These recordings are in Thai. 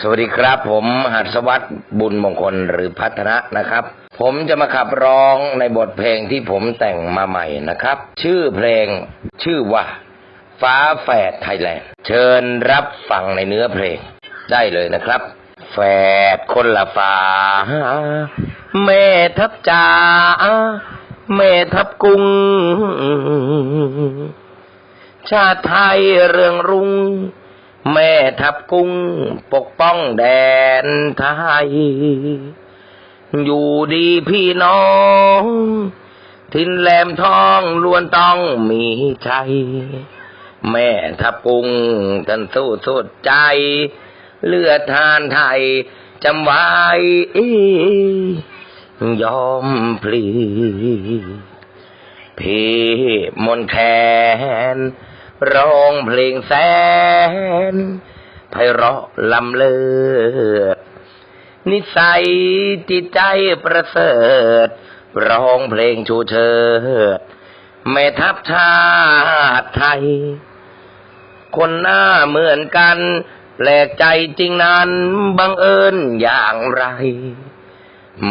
สวัสดีครับ ผมหัสวัตรบุญมงคลหรือพัฒนะนะครับ ผมจะมาขับร้องในบทเพลงที่ผมแต่งมาใหม่นะครับ ชื่อเพลงชื่อว่า ฟ้าแฝดไทยแลนด์เชิญรับฟังในเนื้อเพลงได้เลยนะครับ แฝดคนละฟ้าแม่ทับจ่าแม่ทับกุง ชาติไทยเรืองรุ่ง แม่ทับกุ้งปกป้องแดนไทย อยู่ดีพี่น้อง ทินแหลมทองล้วนต้องมีใจ แม่ทับกุ้งท่านสู้สุดใจ เลือดทานไทยจำไว้ ยอมพลีพี่มนแคน ร้องเพลงแสนไพเราะลำเลิศนิสัยจิตใจประเสริฐ ร้องเพลงชูเชิดแม่ทัพชาติไทย คนหน้าเหมือนกันแปลกใจจริงนั้นบังเอิญอย่างไร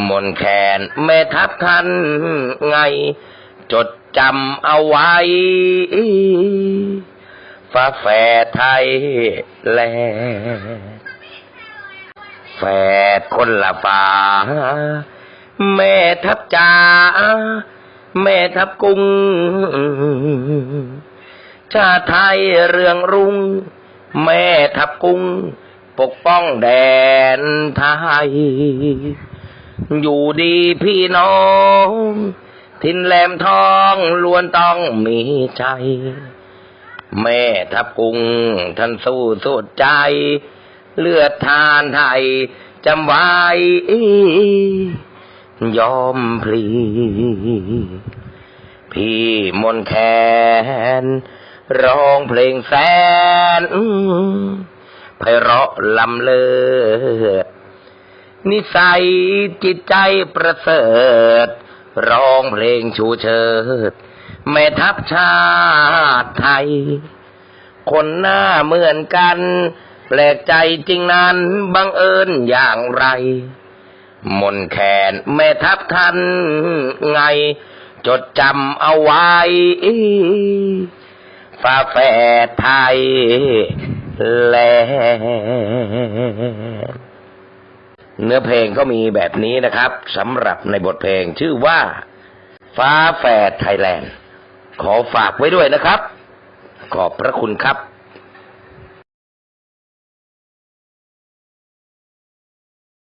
มนแคนแม่ทัพท่านไง จด จำเอาไว้ ฟ้าแฝดไทยแล แฝดคนละฟ้าแม่ทับจ่าแม่ทับกุ้ง ชาไทยเรืองรุ่ง แม่ทับกุ้ง ปกป้องแดนไทย อยู่ดีพี่น้อง ทินแหลมทองล้วนต้องมีใจ แม่ทับกุงท่านสู้สุดใจ เลือดทานไทยจำไว้ยอมพลีพี่มนแคนร้องเพลงแสนไพเราะลำเลิศนิสัยจิตใจประเสริฐ ร้องเพลงชูเชิดแม่ทัพชาติไทย คนหน้าเหมือนกัน แปลกใจจริงนั้นบังเอิญอย่างไร มนแคนแม่ทัพท่านไง จดจำเอาไว้ฟ้าแฝดไทย แล เนื้อเพลงก็มีแบบนี้นะครับสำหรับในบทเพลงชื่อว่า ฟ้าแฝดไทยแลนด์ ขอฝากไว้ด้วยนะครับ ขอบพระคุณครับ